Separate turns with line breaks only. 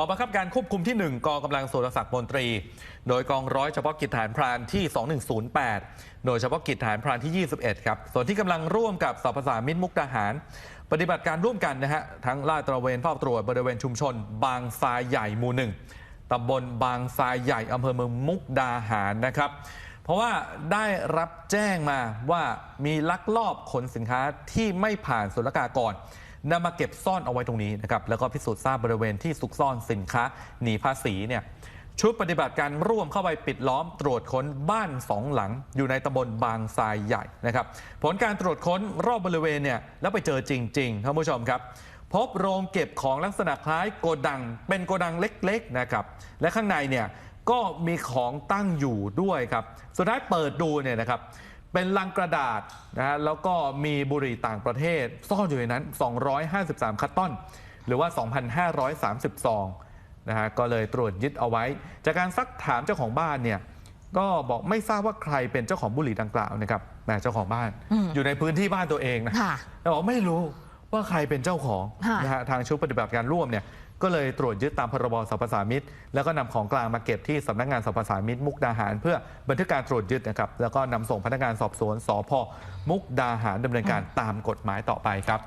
องบังคับการควบคุมที่ 1 กองกำลังสุรศักดิ์มนตรี โดยกองร้อยเฉพาะกิจฐานพรานที่ 2108 โดยเฉพาะกิจฐานพรานที่ 21 ครับ ส่วนที่กำลังร่วมกับสพสามิตรมุกดาหาร ปฏิบัติการร่วมกันนะฮะ ทั้งลาดตระเวนเฝ้าตรวจบริเวณชุมชน บางทรายใหญ่หมู่หนึ่งตำบลบางทรายใหญ่อำเภอเมืองมุกดาหารนะครับเพราะว่าได้รับแจ้งมาว่ามีลักลอบขนสินค้าที่ไม่ผ่านศุลกากร นำมาเก็บซ่อนเอาไว้ตรงนี้นะครับแล้วก็พิสูจน์ทราบบริเวณที่ซุกซ่อนสินค้าหนีภาษีเนี่ยชุดปฏิบัติการร่วมเข้าไปปิดล้อมตรวจค้นบ้านสองหลัง อยู่ในตำบลบางทรายใหญ่นะครับ ผลการตรวจค้นรอบบริเวณเนี่ยแล้วไปเจอจริงๆท่านผู้ชมครับ พบโรงเก็บของลักษณะคล้ายโกดัง เป็นโกดังเล็กๆนะครับ และข้างในเนี่ยก็มีของตั้งอยู่ด้วยครับ สุดท้ายเปิดดูเนี่ยนะครับ เป็นลังกระดาษนะฮะแล้วก็มีบุหรี่ต่างประเทศ ซ่อนอยู่ในนั้น 253 คัตตอน หรือว่า 2,530ซองนะฮะก็เลยตรวจยึดเอาไว้ จากการซักถามเจ้าของบ้านเนี่ยก็บอกไม่ทราบว่าใครเป็นเจ้าของบุหรี่ดังกล่าวนะครับแต่เจ้าของบ้าน
อืม
อยู่ในพื้นที่บ้านตัวเองนะ
ค่ะ
แต่บอกไม่รู้ว่าใครเป็นเจ้าของ
ค่ะ
นะฮะทางชุดปฏิบัติการร่วมเนี่ย ก็เลยตรวจยึดตามพรบสรรพสามิตแล้วก็นำของกลางมาเก็บที่สำนักงานสรรพสามิตมุกดาหาร เพื่อบันทึกการตรวจยึดนะครับแล้วก็นำส่งพนักงานสอบสวนสพมุกดาหารดำเนินการตามกฎหมายต่อไปครับ